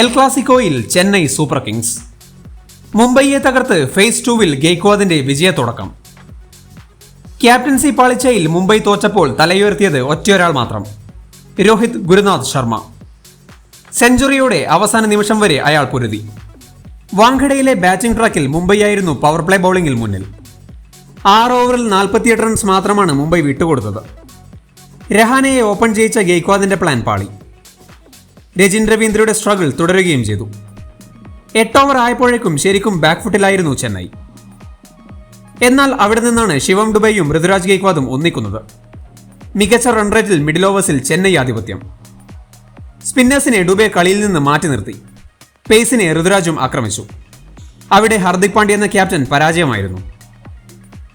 L ക്ലാസിക്കോയിൽ Chennai super Kings. മുംബൈയെ തകർത്ത് ഫേസ് ടൂവിൽ ഗെയ്ക്വാദിന്റെ വിജയത്തുടക്കം. ക്യാപ്റ്റൻസി പാളിച്ചയിൽ മുംബൈ തോറ്റപ്പോൾ തലയുയർത്തിയത് ഒറ്റയൊരാൾ മാത്രം. രോഹിത് ഗുരുനാഥ് ശർമ്മ. സെഞ്ചുറിയോടെ അവസാന നിമിഷം വരെ അയാൾ പൊരുതി. വാങ്കഡയിലെ ബാറ്റിംഗ് ട്രാക്കിൽ മുംബൈയായിരുന്നു പവർ പ്ലേ ബൗളിംഗിൽ മുന്നിൽ. ആറ് ഓവറിൽ നാൽപ്പത്തിയെട്ട് റൺസ് മാത്രമാണ് മുംബൈ വിട്ടുകൊടുത്തത്. രഹാനയെ ഓപ്പൺ ജയിച്ച ഗെയ്ക്വാദിന്റെ പ്ലാൻ പാളി. രജിൻ രവീന്ദ്രയുടെ സ്ട്രഗിൾ തുടരുകയും ചെയ്തു. എട്ട് ഓവർ ആയപ്പോഴേക്കും ശരിക്കും ബാക്ക് ഫുട്ടിലായിരുന്നു ചെന്നൈ. എന്നാൽ അവിടെ നിന്നാണ് ശിവം ദുബൈയും ഋതുരാജ് ഗെയ്ക്വാദും ഒന്നിക്കുന്നത്. മികച്ച റൺ റേറ്റിൽ മിഡിൽ ഓവേഴ്സിൽ ചെന്നൈ ആധിപത്യം. സ്പിന്നേഴ്സിനെ ഡുബെ കളിയിൽ നിന്ന് മാറ്റി നിർത്തി. പേസിനെ ഋതുരാജും ആക്രമിച്ചു. അവിടെ ഹാർദിക് പാണ്ഡ്യ എന്ന ക്യാപ്റ്റൻ പരാജയമായിരുന്നു.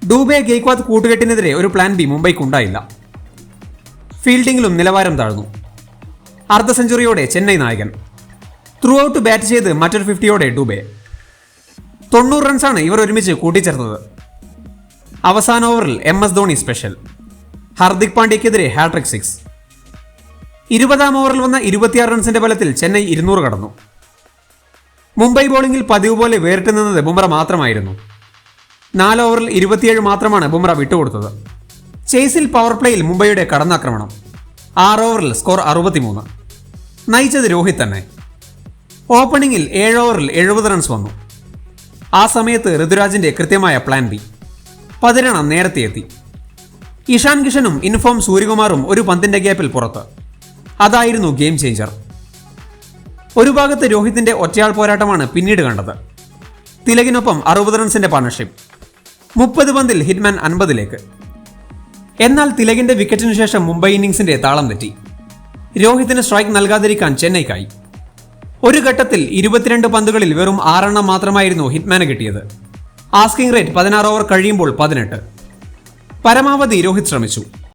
ഡൂബെ ഗെയ്ക്വാദ് കൂട്ടുകെട്ടിനെതിരെ ഒരു പ്ലാൻ ബി മുംബൈക്ക് ഉണ്ടായില്ല. ഫീൽഡിംഗിലും നിലവാരം താഴ്ന്നു. അർദ്ധ സെഞ്ചുറിയോടെ ചെന്നൈ നായകൻ. ത്രൂ ഔട്ട് ബാറ്റ് ചെയ്ത് മറ്റൊരു ഫിഫ്റ്റിയോടെ ഡൂബെ. തൊണ്ണൂറ് റൺസാണ് ഇവർ ഒരുമിച്ച് കൂട്ടിച്ചേർത്തത് അവസാന ഓവറിൽ M S Dhoni special Hardik പാണ്ഡ്യക്കെതിരെ hat trick six ഇരുപതാം ഓവറിൽ വന്ന ഇരുപത്തിയാറ് റൺസിന്റെ ബലത്തിൽ ചെന്നൈ ഇരുന്നൂറ് കടന്നു. മുംബൈ ബോളിംഗിൽ പതിവ് പോലെ വേറിട്ട് നിന്നത് ബുംറ മാത്രമായിരുന്നു. നാല് ഓവറിൽ ഇരുപത്തിയേഴ് മാത്രമാണ് ബുംറ വിട്ടുകൊടുത്തത്. ചേസിൽ പവർ പ്ലേയിൽ മുംബൈയുടെ കടന്നാക്രമണം. ആറ് ഓവറിൽ സ്കോർ അറുപത്തിമൂന്ന്. നയിച്ചത് രോഹിത് തന്നെ. ഓപ്പണിംഗിൽ ഏഴ് ഓവറിൽ എഴുപത് റൺസ് വന്നു. ആ സമയത്ത് ഋതുരാജിന്റെ കൃത്യമായ പ്ലാൻ ബി പതിനെണ്ണം നേരത്തെ എത്തി. ഇഷാൻ കിഷനും ഇൻഫോം സൂര്യകുമാറും ഒരു പന്തിന്റെ ഗ്യാപ്പിൽ പുറത്ത്. അതായിരുന്നു ഗെയിം ചേഞ്ചർ ഒരു ഭാഗത്ത് രോഹിത്തിന്റെ ഒറ്റയാൾ പോരാട്ടമാണ് പിന്നീട് കണ്ടത്. തിലകിനൊപ്പം അറുപത് റൺസിന്റെ പാർട്ണർഷിപ്പ് മുപ്പത് പന്തിൽ ഹിറ്റ്മാൻ അൻപതിലേക്ക്. എന്നാൽ തിലകിന്റെ വിക്കറ്റിനു ശേഷം മുംബൈ ഇന്നിംഗ്സിന്റെ താളം തെറ്റി. രോഹിത്തിന് സ്ട്രൈക്ക് നൽകാതിരിക്കാൻ ചെന്നൈക്കായി. ഒരു ഘട്ടത്തിൽ ഇരുപത്തിരണ്ട് പന്തുകളിൽ വെറും ആറെണ്ണം മാത്രമായിരുന്നു ഹിറ്റ്മാന് കിട്ടിയത്. ആസ്കിംഗ് റേറ്റ് പതിനാറ് ഓവർ കഴിയുമ്പോൾ പതിനെട്ട്. പരമാവധി രോഹിത് ശ്രമിച്ചു.